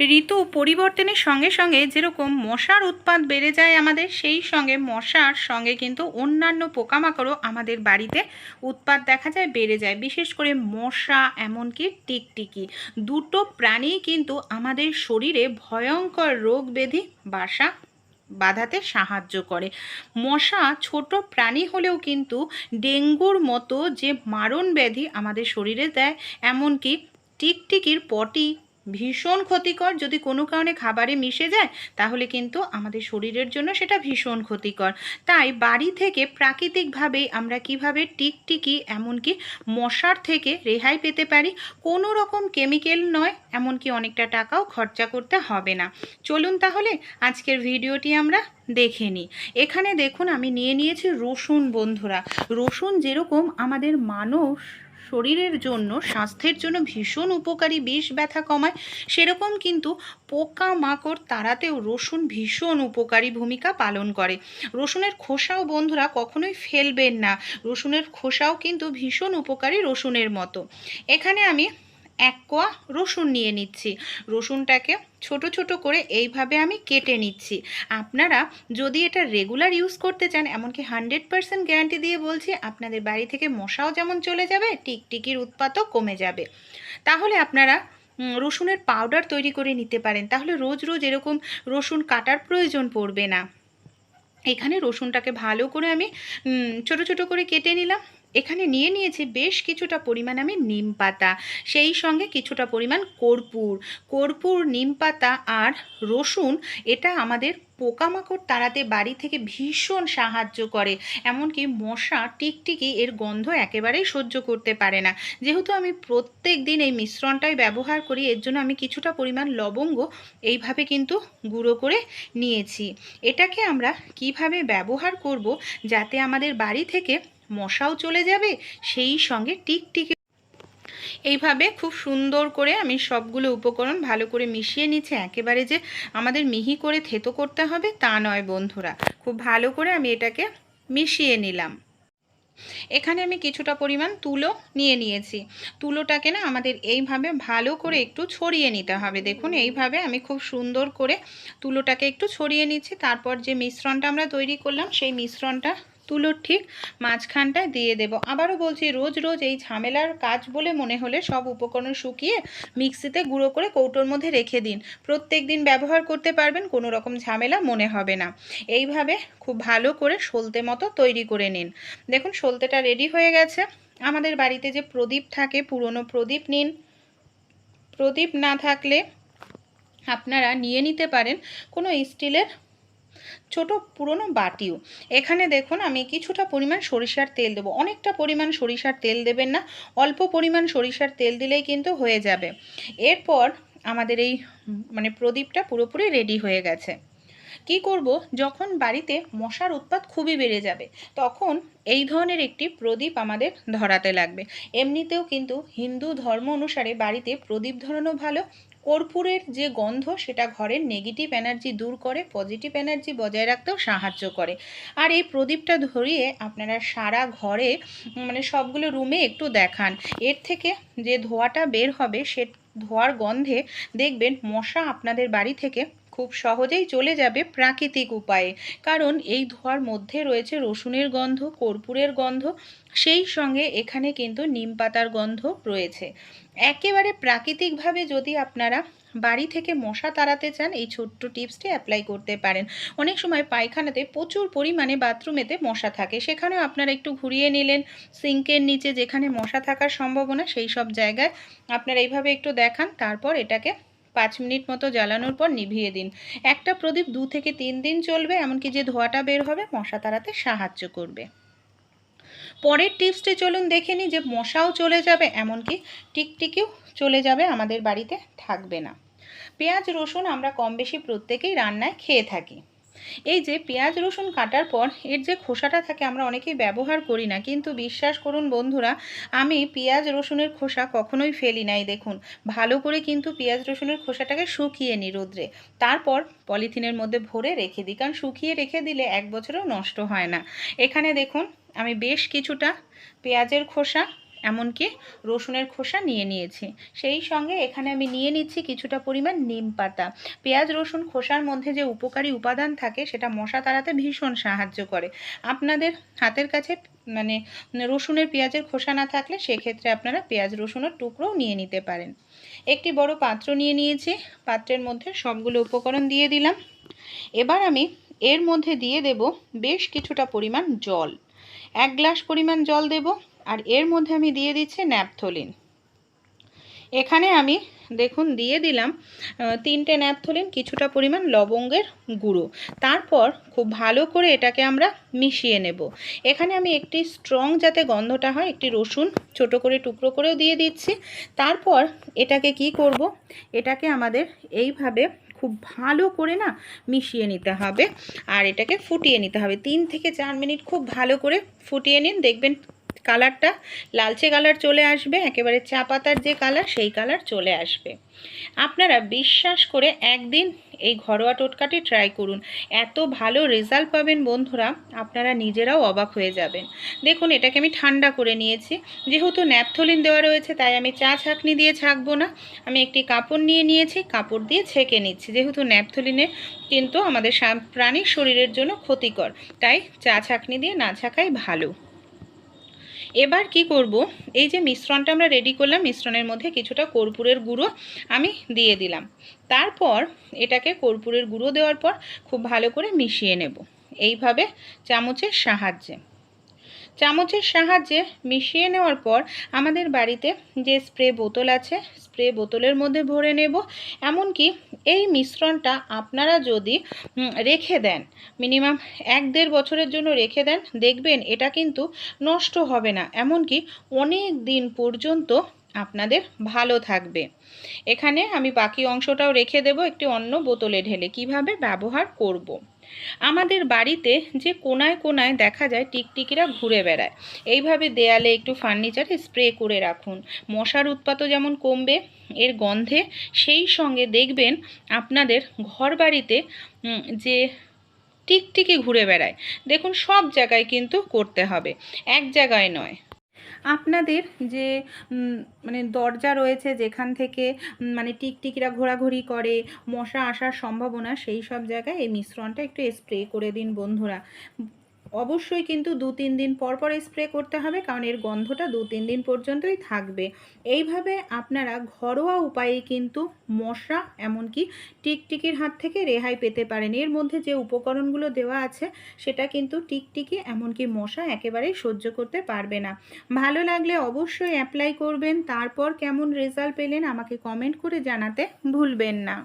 ঋতু পরিবর্তনের সঙ্গে সঙ্গে যেরকম মশার উৎপাদ বেড়ে যায় আমাদের, সেই সঙ্গে মশার সঙ্গে কিন্তু অন্যান্য পোকামাকড়ও আমাদের বাড়িতে উৎপাদ দেখা যায়, বেড়ে যায়। বিশেষ করে মশা, এমনকি টিকটিকি। দুটো প্রাণীই কিন্তু আমাদের শরীরে ভয়ঙ্কর রোগ ব্যাধি বাসা বাধাতে সাহায্য করে। মশা ছোট প্রাণী হলেও কিন্তু ডেঙ্গুর মতো যে মারণ ব্যাধি আমাদের শরীরে দেয়, এমনকি টিকটিকির পটি ভীষণ ক্ষতিকর। যদি কোনো কারণে খাবারে মিশে যায়, তাহলে কিন্তু আমাদের শরীরের জন্য সেটা ভীষণ ক্ষতিকর। তাই বাড়ি থেকে প্রাকৃতিকভাবেই আমরা কীভাবে টিকটিকি, এমনকি মশার থেকে রেহাই পেতে পারি, কোনো রকম কেমিক্যাল নয়, এমনকি অনেকটা টাকাও খরচা করতে হবে না। চলুন তাহলে আজকের ভিডিওটি আমরা দেখে নিই এখানে দেখুন, আমি নিয়ে নিয়েছি রসুন, বন্ধুরা। রসুন যেরকম আমাদের মানুষ শরীরের জন্য, স্বাস্থ্যের জন্য ভীষণ উপকারী বিষ ব্যথা কমায়। সেরকম কিন্তু পোকা মাকড় তাড়াতেও রসুন ভীষণ উপকারী ভূমিকা পালন করে। রসুনের খোসাও বন্ধুরা কখনোই ফেলবেন না। রসুনের খোসাও কিন্তু ভীষণ উপকারী রসুনের মতো। এখানে আমি এক কোয়া রসুন নিয়ে নিচ্ছি। রসুনটাকে ছোট ছোট করে এইভাবে আমি কেটে নিচ্ছি। আপনারা যদি এটা রেগুলার ইউজ করতে চান, এমনকি হান্ড্রেড পার্সেন্ট গ্যারান্টি দিয়ে বলছি, আপনাদের বাড়ি থেকে মশাও যেমন চলে যাবে টিকটিকির উৎপাতও কমে যাবে। তাহলে আপনারা রসুনের পাউডার তৈরি করে নিতে পারেন। তাহলে রোজ রোজ এরকম রসুন কাটার প্রয়োজন পড়বে না। এখানে রসুনটাকে ভালো করে আমি ছোট ছোট করে কেটে নিলাম। এখানে নিয়ে নিয়েছি বেশ কিছুটা পরিমাণ আমি নিম পাতা। সেই সঙ্গে কিছুটা পরিমাণ কর্পূর। কর্পূর, নিম পাতা আর রসুন, এটা আমাদের পোকামাকড় তাড়াতে বাড়ি থেকে ভীষণ সাহায্য করে। এমনকি মশা টিকটিকি এর গন্ধ একেবারেই সহ্য করতে পারে না। যেহেতু আমি প্রত্যেক দিন এই মিশ্রণটাই ব্যবহার করি, এর জন্য আমি কিছুটা পরিমাণ লবঙ্গ এইভাবে কিন্তু গুঁড়ো করে নিয়েছি। এটাকে আমরা কীভাবে ব্যবহার করব যাতে আমাদের বাড়ি থেকে মশাও চলে যাবে, সেই সঙ্গে টিকটিকি এইভাবে খুব সুন্দর করে আমি সবগুলো উপকরণ ভালো করে মিশিয়ে নিচ্ছি। একেবারে যে আমাদের মিহি করে থেতো করতে হবে তা নয় বন্ধুরা, খুব ভালো করে আমি এটাকে মিশিয়ে নিলাম। এখানে আমি কিছুটা পরিমাণ তুলো নিয়ে নিয়েছি। তুলোটাকে না আমাদের এইভাবে ভালো করে একটু ছড়িয়ে নিতে হবে। দেখুন, এইভাবে আমি খুব সুন্দর করে তুলোটাকে একটু ছড়িয়ে নিচ্ছি। তারপর যে মিশ্রণটা আমরা তৈরি করলাম, সেই মিশ্রণটা তুলোর ঠিক মাঝখানটায় দিয়ে দেব। আবারও বলছি, রোজ রোজ এই ঝামেলার কাজ বলে মনে হলে সব উপকরণ শুকিয়ে মিক্সিতে গুঁড়ো করে কৌটোর মধ্যে রেখে দিন। প্রত্যেক দিন ব্যবহার করতে পারবেন, কোনো রকম ঝামেলা মনে হবে না। এইভাবে খুব ভালো করে সলতে মতো তৈরি করে নিন। দেখুন, সলতেটা রেডি হয়ে গেছে। আমাদের বাড়িতে যে প্রদীপ থাকে, পুরনো প্রদীপ নিন। প্রদীপ না থাকলে আপনারা নিয়ে নিতে পারেন কোনো স্টিলের ছোট পুরনো বাটিও। এখানে দেখুন, আমি কিছুটা পরিমাণ সরিষার তেল দেবো। অনেকটা পরিমাণ সরিষার তেল দেবেন না, অল্প পরিমাণ সরিষার তেল দিলেই কিন্তু হয়ে যাবে। এরপর আমাদের এই মানে প্রদীপটা পুরোপুরি রেডি হয়ে গেছে। কি করব? যখন বাড়িতে মশার উৎপাত খুবই বেড়ে যাবে, তখন এই ধরনের একটি প্রদীপ আমাদের ধরাতে লাগবে। এমনিতেও কিন্তু হিন্দু ধর্ম অনুসারে বাড়িতে প্রদীপ ধরানো ভালো কর্পূরের যে গন্ধ, সেটা ঘরের নেগেটিভ এনার্জি দূর করে পজিটিভ এনার্জি বজায় রাখতেও সাহায্য করে। আর এই প্রদীপটা ধরিয়ে আপনারা সারা ঘরে মানে সবগুলো রুমে একটু দেখান। এর থেকে যে ধোঁয়াটা বের হবে, সে ধোঁয়ার গন্ধে দেখবেন মশা আপনাদের বাড়ি থেকে খুব সহজেই চলে যাবে প্রাকৃতিক উপায়ে। কারণ এই ধোঁয়ার মধ্যে রয়েছে রসুনের গন্ধ, কর্পূরের গন্ধ, সেই সঙ্গে এখানে কিন্তু নিম পাতার গন্ধ রয়েছে। একেবারে প্রাকৃতিকভাবে যদি আপনারা বাড়ি থেকে মশা তাড়াতে চান, এই ছোট্ট টিপসটি অ্যাপ্লাই করতে পারেন। অনেক সময় পায়খানাতে প্রচুর পরিমাণে বাথরুমেতে মশা থাকে। সেখানেও আপনারা একটু ঘুরিয়ে নিলেন, সিঙ্কের নিচে যেখানে মশা থাকার সম্ভাবনা, সেই সব জায়গায় আপনারা এইভাবে একটু দেখান, তারপর এটাকে পাঁচ মিনিট মতো জ্বালানোর পর নিভিয়ে দিন। একটা প্রদীপ দু থেকে তিন দিন চলবে, এমনকি যে ধোয়াটা বের হবে, মশা তাড়াতে সাহায্য করবে। পরের টিপসটি চলুন দেখে নিই যে মশাও চলে যাবে, এমনকি টিকটিকিও চলে যাবে, আমাদের বাড়িতে থাকবে না। পেঁয়াজ, রসুন আমরা কম বেশি প্রত্যেকেই রান্নায় খেয়ে থাকি। এই যে পেঁয়াজ রসুন কাটার পর এর যে খোসাটা থাকে আমরা অনেকেই ব্যবহার করি না, কিন্তু বিশ্বাস করুন বন্ধুরা, আমি পেঁয়াজ রসুনের খোসা কখনোই ফেলি নাই, দেখুন। ভালো করে কিন্তু পেঁয়াজ রসুনের খোসাটাকে শুকিয়ে নিই রোদ্রে। তারপর পলিথিনের মধ্যে ভরে রেখে দিই, কারণ শুকিয়ে রেখে দিলে এক বছরেও নষ্ট হয় না। এখানে দেখুন, আমি বেশ কিছুটা পেঁয়াজের খোসা এমনকি রসুনের খোসা নিয়ে নিয়েছি। সেই সঙ্গে এখানে আমি নিয়ে নিচ্ছি কিছুটা পরিমাণ নিম পাতা। পেঁয়াজ, রসুন খোসার মধ্যে যে উপকারী উপাদান থাকে, সেটা মশা তাড়াতে ভীষণ সাহায্য করে। আপনাদের হাতের কাছে মানে রসুনের পেঁয়াজের খোসা না থাকলে সেক্ষেত্রে আপনারা পেঁয়াজ, রসুনের টুকরোও নিয়ে নিতে পারেন। একটি বড় পাত্র নিয়ে নিয়েছি। পাত্রের মধ্যে সবগুলো উপকরণ দিয়ে দিলাম। এবার আমি এর মধ্যে দিয়ে দেব বেশ কিছুটা পরিমাণ জল। এক গ্লাস পরিমাণ জল দেব। আর এর মধ্যে আমি দিয়ে দিচ্ছি ন্যাপথলিন। এখানে আমি, দেখুন, দিয়ে দিলাম তিনটে ন্যাপথলিন, কিছুটা পরিমাণ লবঙ্গের গুঁড়ো। তারপর খুব ভালো করে এটাকে আমরা মিশিয়ে নেব। এখানে আমি একটি স্ট্রং যাতে গন্ধটা হয়, একটি রসুন ছোট করে, টুকরো করেও দিয়ে দিচ্ছি। তারপর এটাকে কি করব? এটাকে আমাদের এইভাবে খুব ভালো করে না মিশিয়ে নিতে হবে। আর এটাকে ফুটিয়ে নিতে হবে। তিন থেকে চার মিনিট খুব ভালো করে ফুটিয়ে নিন। দেখবেন কালারটা লালচে কালার চলে আসবে, একেবারে চা পাতার যে কালার সেই কালার চলে আসবে। আপনারা বিশ্বাস করে একদিন এই ঘরোয়া টোটকাটি ট্রাই করুন। এত ভালো রেজাল্ট পাবেন বন্ধুরা, আপনারা নিজেরাও অবাক হয়ে যাবেন। দেখুন, এটাকে আমি ঠান্ডা করে নিয়েছি। যেহেতু ন্যাপথলিন দেওয়া রয়েছে, তাই আমি চা ছাঁকনি দিয়ে ছাঁকবো না। আমি একটি কাপড় নিয়ে নিয়েছি, কাপড় দিয়ে ছেঁকে নিচ্ছি। যেহেতু ন্যাপথলিনে কিন্তু আমাদের প্রাণীর শরীরের জন্য ক্ষতিকর, তাই চা ছাঁকনি দিয়ে না ছাঁকাই ভালো। এবার কি করব? এই যে মিশ্রণটা আমরা রেডি করলাম, মিশ্রণের মধ্যে কিছুটা কর্পূরের গুঁড়ো আমি দিয়ে দিলাম। তারপর এটাকে কর্পূরের গুঁড়ো দেওয়ার পর খুব ভালো করে মিশিয়ে নেব। এইভাবে চামচের সাহায্যে। চামচের সাহায্যে মিশিয়ে নেওয়ার পর আমাদের বাড়িতে যে স্প্রে বোতল আছে, স্প্রে বোতলের মধ্যে ভরে নেব। এমনকি এই মিশ্রণটা আপনারা যদি রেখে দেন, মিনিমাম এক দেড় বছরের জন্য রেখে দেন, দেখবেন এটা কিন্তু নষ্ট হবে না। এমনকি অনেক দিন পর্যন্ত আপনাদের ভালো থাকবে। এখানে আমি বাকি অংশটাও রেখে দেব, একটি অন্য বোতলে ঢেলে। কীভাবে? ব্যবহার করব। আমাদের বাড়িতে যে কোনায় কোনায় দেখা যায় টিকটিকিরা ঘুরে বেড়ায়। এইভাবে দেয়ালে একটু ফার্নিচারে স্প্রে করে রাখুন। মশার উৎপাতও যেমন কমবে, এর গন্ধে সেই সঙ্গে দেখবেন আপনাদের ঘর বাড়িতে যে টিকটিকি ঘুরে বেড়ায়। দেখুন সব জায়গায় কিন্তু করতে হবে। এক জায়গায় নয়। আপনাদের যে মানে দরজা রয়েছে যেখান থেকে মানে টিকটিকিরা ঘোরাঘুরি করে, মশা আসার সম্ভাবনা, সেই সব জায়গায় এই মিশ্রণটা একটু স্প্রে করে দিন বন্ধুরা। অবশ্যই কিন্তু দু তিন দিন পর পর স্প্রে করতে হবে, কারণ এর গন্ধটা দু তিন দিন পর্যন্তই থাকবে। এইভাবে আপনারা ঘরোয়া উপায়ে কিন্তু মশা, এমনকি টিকটিকির হাত থেকে রেহাই পেতে পারেন। এর মধ্যে যে উপকরণগুলো দেওয়া আছে, সেটা কিন্তু টিকটিকি, এমনকি মশা একেবারেই সহ্য করতে পারবে না। ভালো লাগলে অবশ্যই অ্যাপ্লাই করবেন। তারপর কেমন রেজাল্ট পেলেন আমাকে কমেন্ট করে জানাতে ভুলবেন না।